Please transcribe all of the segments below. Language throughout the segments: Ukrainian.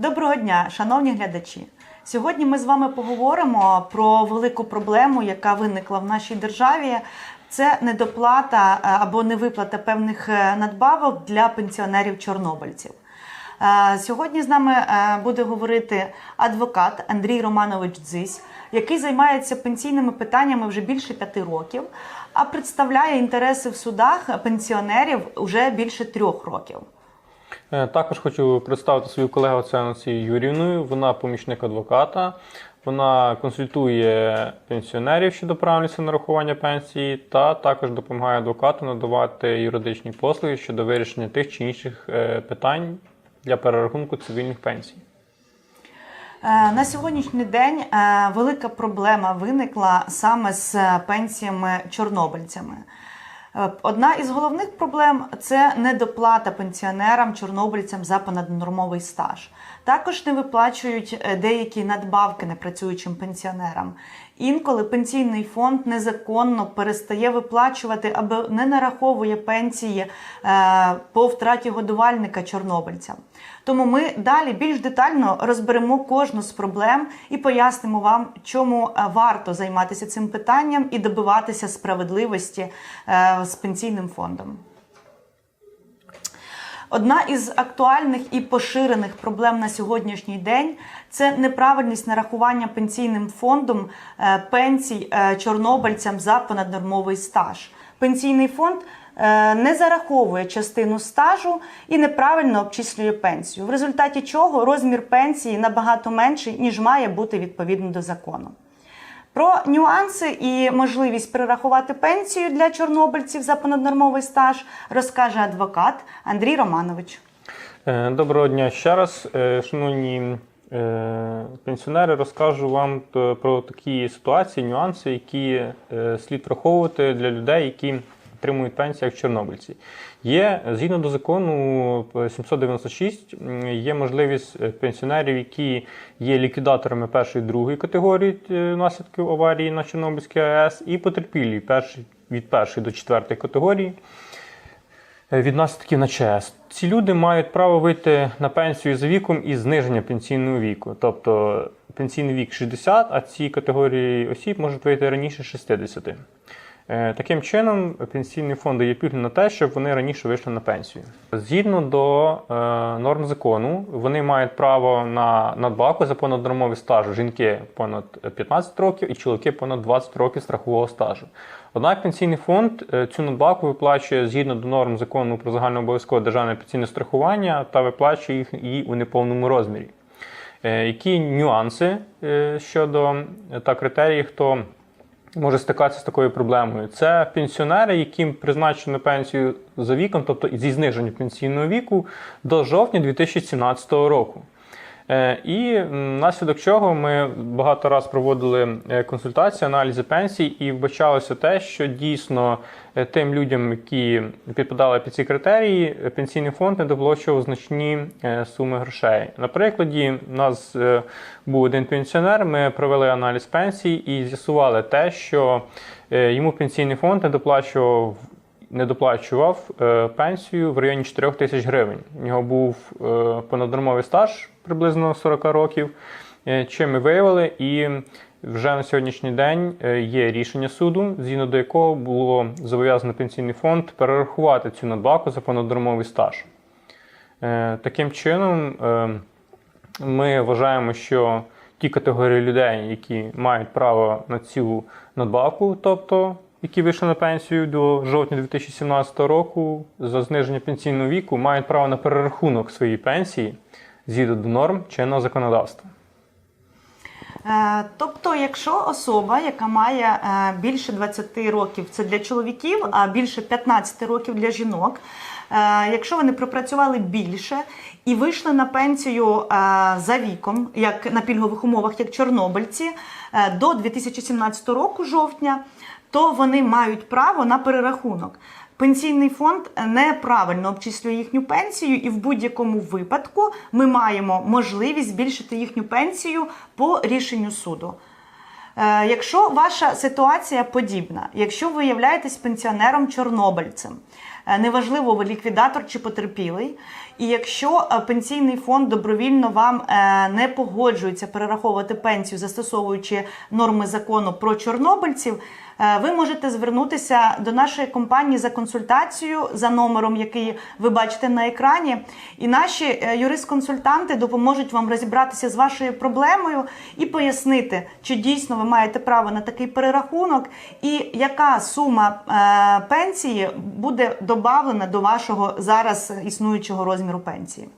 Доброго дня, шановні глядачі. Сьогодні ми з вами поговоримо про велику проблему, яка виникла в нашій державі. Це недоплата е, або невиплата певних е, надбавок для пенсіонерів-чорнобильців. Е, Сьогодні з нами буде говорити адвокат Андрій Романович Дзись, який займається пенсійними питаннями вже більше п'яти років, а представляє інтереси в судах пенсіонерів вже більше трьох років. Е, Також хочу представити свою колегу Оценцію Юрівну. Вона помічник адвоката. Вона консультує пенсіонерів щодо правильності нарахування пенсії, та також допомагає адвокату надавати юридичні послуги щодо вирішення тих чи інших е, питань для перерахунку цивільних пенсій. Е, На сьогоднішній день велика проблема виникла саме з пенсіями чорнобильцями. Е, Одна із головних проблем це недоплата пенсіонерам чорнобильцям за понаднормовий стаж. Також не виплачують е, деякі надбавки непрацюючим пенсіонерам. Інколи пенсійний фонд незаконно перестає виплачувати або не нараховує пенсії е, по втраті годувальника чорнобильцям. Тому ми далі більш детально розберемо кожну з проблем і пояснимо вам, чому е, варто займатися цим питанням і добиватися справедливості е, з пенсійним фондом. Одна із актуальних і поширених проблем на сьогоднішній день це неправильність нарахування пенсійним фондом е, пенсій е, чорнобильцям за понаднормовий стаж. Пенсійний фонд е, не зараховує частину стажу і неправильно обчислює пенсію, в результаті чого розмір пенсії набагато менший, ніж має бути відповідно до закону. Про нюанси і можливість перерахувати пенсію для чорнобильців за понаднормовий стаж розкаже адвокат Андрій Романович. Е, Доброго дня ще раз, Е, шановні е, пенсіонери, розкажу вам про такі ситуації, нюанси, які слід враховувати для людей, які отримують пенсію як чорнобильці. Є згідно до закону е, 796, є можливість е, пенсіонерів, які є ліквідаторами першої другої категорії е, наслідків аварії на Чорнобильській АЕС, і потерпілі від першої до четвертої категорії е, від наслідків на ЧС. Ці люди мають право вийти на пенсію за віком із зниження пенсійного віку. Тобто пенсійний вік 60, а ці категорії осіб можуть вийти раніше 60. Е, Таким чином, пенсійний фонд дає пільгу на те, щоб вони раніше вийшли на пенсію. Згідно до е, норм закону, вони мають право на надбавку за понаднормовий стаж. Жінки понад 15 років і чоловіки понад 20 років страхового стажу. Однак пенсійний фонд е, цю надбавку виплачує згідно до норм закону про загальнообов'язкове державне пенсійне страхування та виплачує їх і у неповному розмірі. Які нюанси щодо та критерії, хто може стикатися з такою проблемою? Це пенсіонери, яким призначено пенсію за віком, тобто зі зниженням пенсійного віку до жовтня 2017 року. Е, І наслідок чого ми багато раз проводили е, консультації, аналізи пенсій, і вбачалося те, що дійсно е, тим людям, які підпадали під ці критерії, пенсійний фонд не доплачував значні суми грошей. На прикладі, у нас був один пенсіонер, ми провели аналіз пенсій і з'ясували те, що йому пенсійний фонд не доплачував не доплачував пенсію в районі 4 тисяч гривень. У нього був понаднормовий стаж приблизно 40 років. Е, чим ми виявили, і вже на сьогоднішній день е, є рішення суду, згідно до якого було зобов'язано пенсійний фонд перерахувати цю надбавку за понаднормовий стаж. Е, таким чином, е, ми вважаємо, що ті категорії людей, які мають право на цю надбавку, тобто які вийшли на пенсію до жовтня 2017 року за зниження пенсійного віку, мають право на перерахунок своєї пенсії згідно до норм чинного законодавства. Е, Тобто, якщо особа, яка має е, більше 20 років, це для чоловіків, а більше 15 років для жінок, е, якщо вони пропрацювали більше і вийшли на пенсію за віком, як на пільгових умовах, як чорнобильці, до 2017 року жовтня, то вони мають право на перерахунок. Пенсійний фонд неправильно обчислює їхню пенсію, і в будь-якому випадку ми маємо можливість збільшити їхню пенсію по рішенню суду. Е, Якщо ваша ситуація подібна, якщо ви являєтесь пенсіонером чорнобильцем, Е, Неважливо, ви ліквідатор чи потерпілий. І якщо е, пенсійний фонд добровільно вам не погоджується перераховувати пенсію, застосовуючи норми закону про чорнобильців, ви можете звернутися до нашої компанії за консультацією за номером, який ви бачите на екрані. І наші е, юрист-консультанти допоможуть вам розібратися з вашою проблемою і пояснити, чи дійсно ви маєте право на такий перерахунок, і яка сума е, пенсії буде додавлена до вашого зараз існуючого розміру пенсії.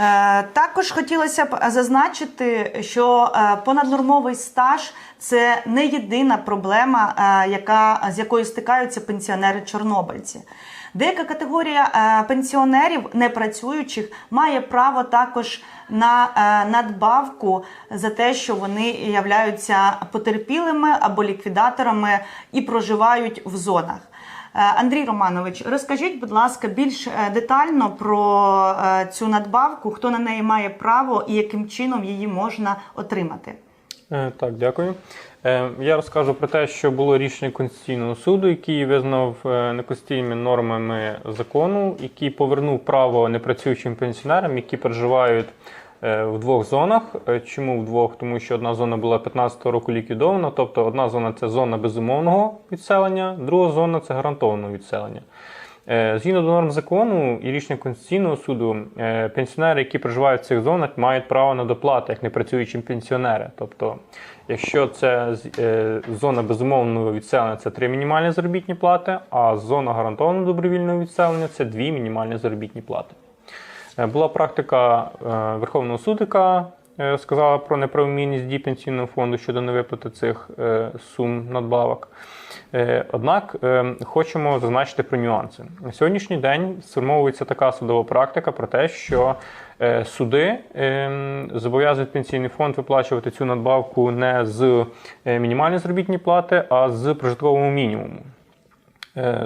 Е, Також хотілося б зазначити, що е, понаднормовий стаж це не єдина проблема, е, яка, з якою стикаються пенсіонери-чорнобильці. Деяка категорія е, пенсіонерів непрацюючих має право також на е, надбавку за те, що вони являються потерпілими або ліквідаторами і проживають в зонах. Е, Андрій Романович, розкажіть, будь ласка, більш е, детально про е, цю надбавку, хто на неї має право і яким чином її можна отримати. Так, дякую. Я розкажу про те, що було рішення Конституційного суду, який визнав неконституційними нормами закону, який повернув право непрацюючим пенсіонерам, які проживають в двох зонах. Е, Чому в двох? Тому що одна зона була 15-го року ліквідована, тобто одна зона це зона безумовного відселення, друга зона це гарантованого відселення. Е, Згідно до норм закону і рішення Конституційного суду, е, пенсіонери, які проживають в цих зонах, мають право на доплати як непрацюючі пенсіонери. Тобто, якщо це е, зона безумовного відселення, це три мінімальні заробітні плати, а зона гарантованого добровільного відселення це дві мінімальні заробітні плати. Е, Була практика е, Верховного суду, яка е, сказала про неправомірність дій пенсійного фонду щодо невиплати цих сум надбавок. Однак хочемо зазначити про нюанси. На сьогоднішній день сформовується така судова практика про те, що суди зобов'язують пенсійний фонд виплачувати цю надбавку не з мінімальної заробітної плати, а з прожиткового мінімуму.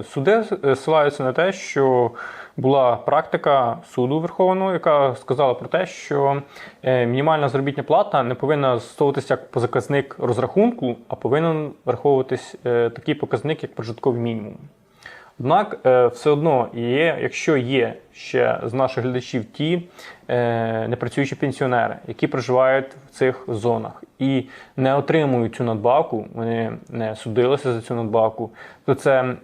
Суди ссилаються на те, що була практика суду Верховного, яка сказала про те, що е, мінімальна заробітна плата не повинна застосовуватися як показник розрахунку, а повинен враховуватись е, такий показник, як прожитковий мінімум. Однак е, все одно є, якщо є ще з наших глядачів ті непрацюючі пенсіонери, які проживають в цих зонах і не отримують цю надбавку, вони не судилися за цю надбавку, то це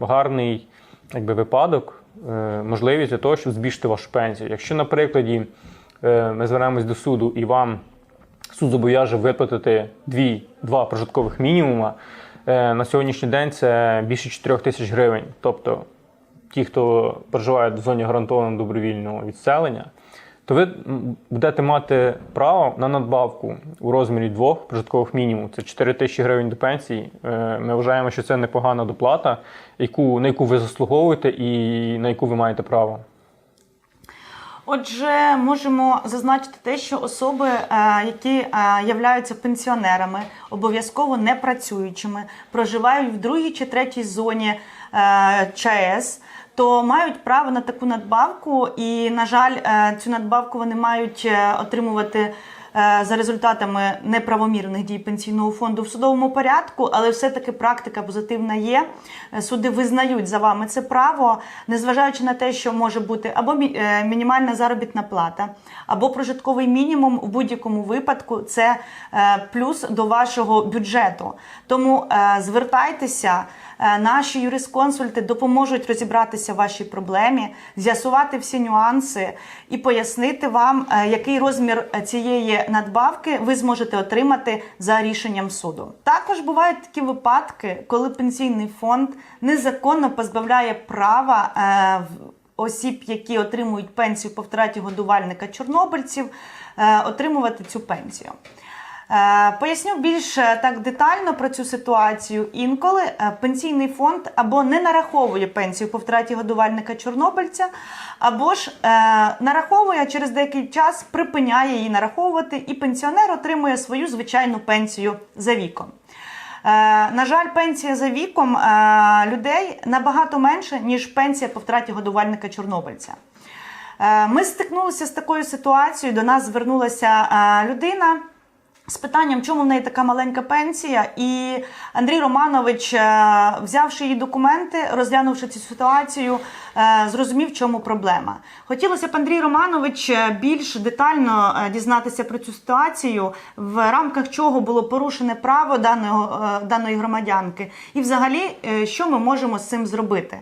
гарний якби, випадок, можливість для того, щоб збільшити вашу пенсію. Якщо, наприклад, е, ми звернемось до суду і вам суд зобов'яже виплатити дві, два прожиткових мінімума. Е, На сьогоднішній день це більше 4 тисяч гривень. Тобто ті, хто проживає в зоні гарантованого добровільного відселення, то ви будете мати право на надбавку у розмірі двох прожиткових мінімумів. Це 4 тисячі гривень до пенсії. Е, Ми вважаємо, що це непогана доплата, яку, на яку ви заслуговуєте і на яку ви маєте право. Отже, можемо зазначити те, що особи, е, які е, являються пенсіонерами, обов'язково не працюючими, проживають в другій чи третій зоні ЧАЕС, то мають право на таку надбавку, і, на жаль, е, цю надбавку вони мають е, отримувати. е, За результатами неправомірних дій пенсійного фонду в судовому порядку, але все-таки практика позитивна є. Суди визнають за вами це право, незважаючи на те, що може бути або мінімальна заробітна плата, або прожитковий мінімум в будь-якому випадку це плюс до вашого бюджету. Тому звертайтеся. Е, Наші юрисконсульти допоможуть розібратися в вашій проблемі, з'ясувати всі нюанси і пояснити вам, е, який розмір е, цієї надбавки ви зможете отримати за рішенням суду. Також бувають такі випадки, коли пенсійний фонд незаконно позбавляє права осіб, які отримують пенсію по втраті годувальника чорнобильців, отримувати цю пенсію. Е, Поясню більш так детально про цю ситуацію. Інколи е, пенсійний фонд або не нараховує пенсію по втраті годувальника чорнобильця, або ж е, нараховує а через деякий час, припиняє її нараховувати, і пенсіонер отримує свою звичайну пенсію за віком. На жаль, пенсія за віком людей набагато менше, ніж пенсія по втраті годувальника чорнобильця. Ми стикнулися з такою ситуацією. До нас звернулася людина з питанням, чому в неї така маленька пенсія, і Андрій Романович, е, взявши її документи, розглянувши цю ситуацію, е, зрозумів, в чому проблема. Хотілося б Андрій Романович е, більш детально дізнатися про цю ситуацію, в рамках чого було порушене право даного, даної громадянки, і взагалі, що ми можемо з цим зробити.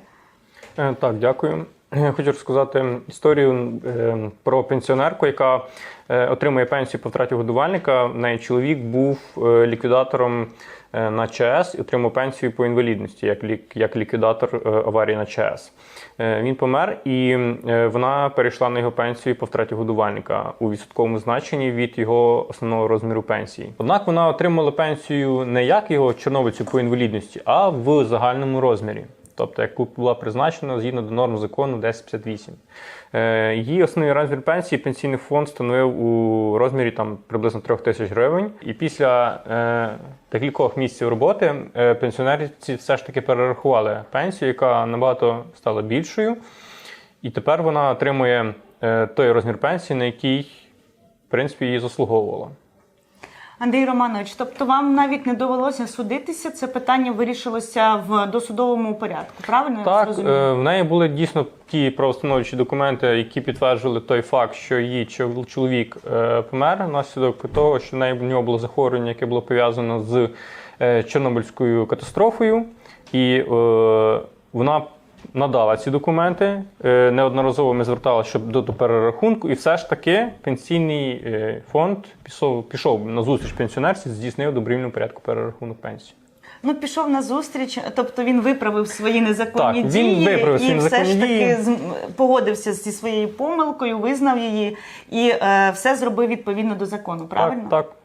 Так, дякую. Я Хочу розказати історію е, про пенсіонерку, яка е, отримує пенсію по втраті годувальника. В неї чоловік був е, ліквідатором е, на ЧАЕС і отримав пенсію по інвалідності як, лік, як ліквідатор е, аварії на. Е, Він помер, і е, вона перейшла на його пенсію по втраті годувальника у відсотковому значенні від його основного розміру пенсії. Однак вона отримала пенсію не як його чорнобильцю по інвалідності, а в загальному розмірі тобто яку була призначена згідно до норм закону 1058. Е, її основний розмір пенсії пенсійний фонд становив у розмірі там приблизно 3 тисяч гривень. І після е, декількох місяців роботи е, пенсіонерці все ж таки перерахували пенсію, яка набагато стала більшою. І тепер вона отримує е, той розмір пенсії, на який в принципі її заслуговувала. Андрій Романович, тобто вам навіть не довелося судитися, це питання вирішилося в досудовому порядку, правильно Так, е, в неї були дійсно ті правостановчі документи, які підтверджували той факт, що її чол- чоловік е, помер внаслідок того, що в неї в нього було захворювання, яке було пов'язано з е, Чорнобильською катастрофою, і е, вона надала ці документи. Е, неодноразово ми зверталися щоб до, перерахунку, і все ж таки пенсійний е, фонд пішов, пішов на зустріч пенсіонерці, здійснив добровільну порядку перерахунок пенсії. Ну, пішов на зустріч, тобто він виправив свої незаконні Так, він дії виправив і все ж таки дії. погодився зі своєю помилкою, визнав її і е, все зробив відповідно до закону. Правильно? Так, так.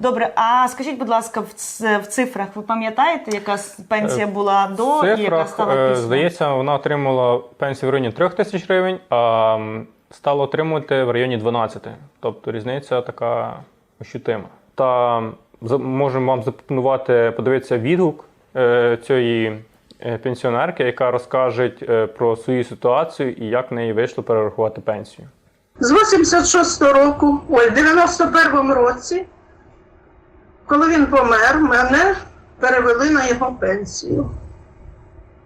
Добре. А скажіть, будь ласка, в, ц- в цифрах ви пам'ятаєте, яка пенсія була до В і яка стала е, після? здається, вона отримала пенсію в районі 3 тисяч гривень, а стала отримувати в районі 12. Тобто різниця така ощутима. Та можемо вам запропонувати подивитися відгук е, цієї е, пенсіонерки, яка розкаже е, про свою ситуацію і як в неї вийшло перерахувати пенсію. З 86-го року, ой, в 91-му році, коли він помер, мене перевели на його пенсію,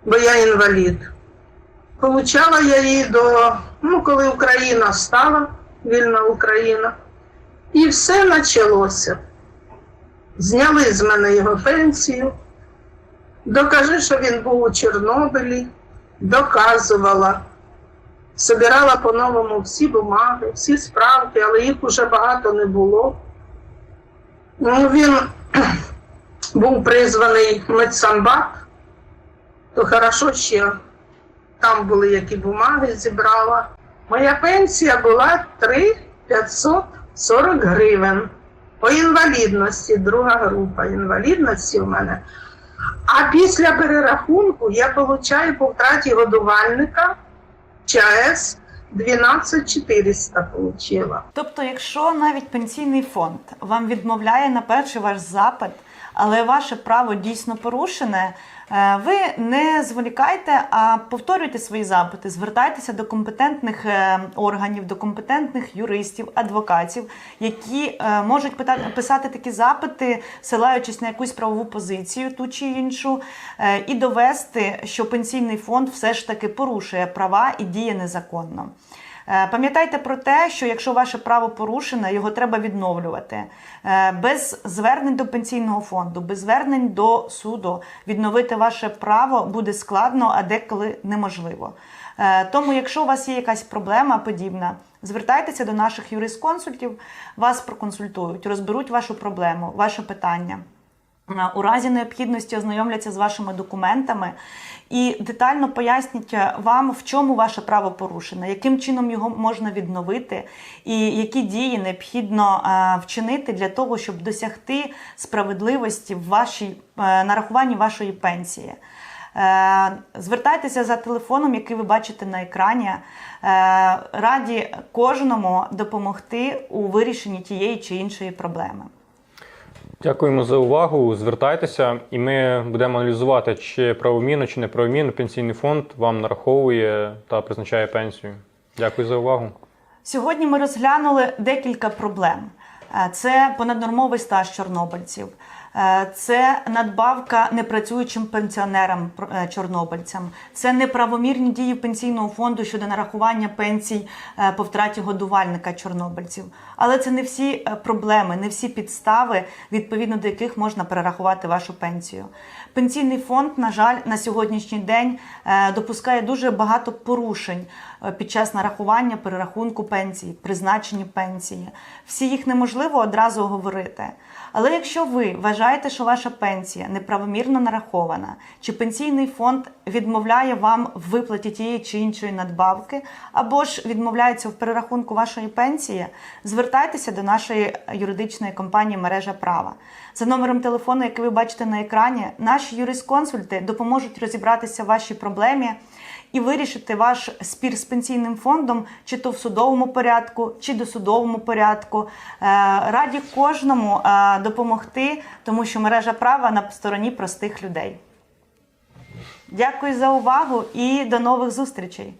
бо я інвалід. Получала я її до, ну, коли Україна стала, вільна Україна, і все почалося. Зняли з мене його пенсію. Докажи, що він був у Чорнобилі, доказувала. Собирала по-новому всі бумаги, всі справки, але їх уже багато не було. Ну, він був призваний медсамбат, то хорошо ще там були які бумаги, зібрала. Моя пенсія була 3 540 гривень. По інвалідності, друга група інвалідності в мене. А після перерахунку я получаю по втраті годувальника ЧАЕС 12400 получила. Тобто, якщо навіть пенсійний фонд вам відмовляє на перший ваш запит, але ваше право дійсно порушене, е, ви не зволікайте, а повторюйте свої запити, звертайтеся до компетентних е, органів, до компетентних юристів, адвокатів, які е, можуть пита- писати такі запити, силаючись на якусь правову позицію, ту чи іншу, і довести, що пенсійний фонд все ж таки порушує права і діє незаконно. Е, Пам'ятайте про те, що якщо ваше право порушене, його треба відновлювати. Е, Без звернень до пенсійного фонду, без звернень до суду відновити ваше право буде складно, а деколи неможливо. Е, Тому, якщо у вас є якась проблема подібна, звертайтеся до наших юрисконсультів, вас проконсультують, розберуть вашу проблему, ваше питання. Е, У разі необхідності ознайомляться з вашими документами і детально пояснять вам, в чому ваше право порушене, яким чином його можна відновити, і які дії необхідно е, вчинити для того, щоб досягти справедливості в вашій е, нарахуванні вашої пенсії. Е, Звертайтеся за телефоном, який ви бачите на екрані. Е, Раді кожному допомогти у вирішенні тієї чи іншої проблеми. Дякуємо за увагу. Звертайтеся, і ми будемо аналізувати, чи правомірно, чи неправомірно пенсійний фонд вам нараховує та призначає пенсію. Дякую за увагу. Сьогодні ми розглянули декілька проблем. Е, Це понаднормовий стаж чорнобильців. Е, Це надбавка непрацюючим пенсіонерам е, чорнобильцям. Це неправомірні дії пенсійного фонду щодо нарахування пенсій е, по втраті годувальника чорнобильців. Але це не всі проблеми, не всі підстави, відповідно до яких можна перерахувати вашу пенсію. Пенсійний фонд, на жаль, на сьогоднішній день допускає дуже багато порушень під час нарахування, перерахунку пенсії, призначення пенсії. Всі їх неможливо одразу говорити. Але якщо ви вважаєте, що ваша пенсія неправомірно нарахована, чи пенсійний фонд відмовляє вам в виплаті тієї чи іншої надбавки, або ж відмовляється в перерахунку вашої пенсії, звертайтеся до нашої юридичної компанії Мережа права. За номером телефону, який ви бачите на екрані, наші юрисконсульти допоможуть розібратися в вашій проблемі і вирішити ваш спір з пенсійним фондом, чи то в судовому порядку, чи досудовому порядку. Е, Раді кожному е, допомогти, тому що мережа права на стороні простих людей. Дякую за увагу і до нових зустрічей.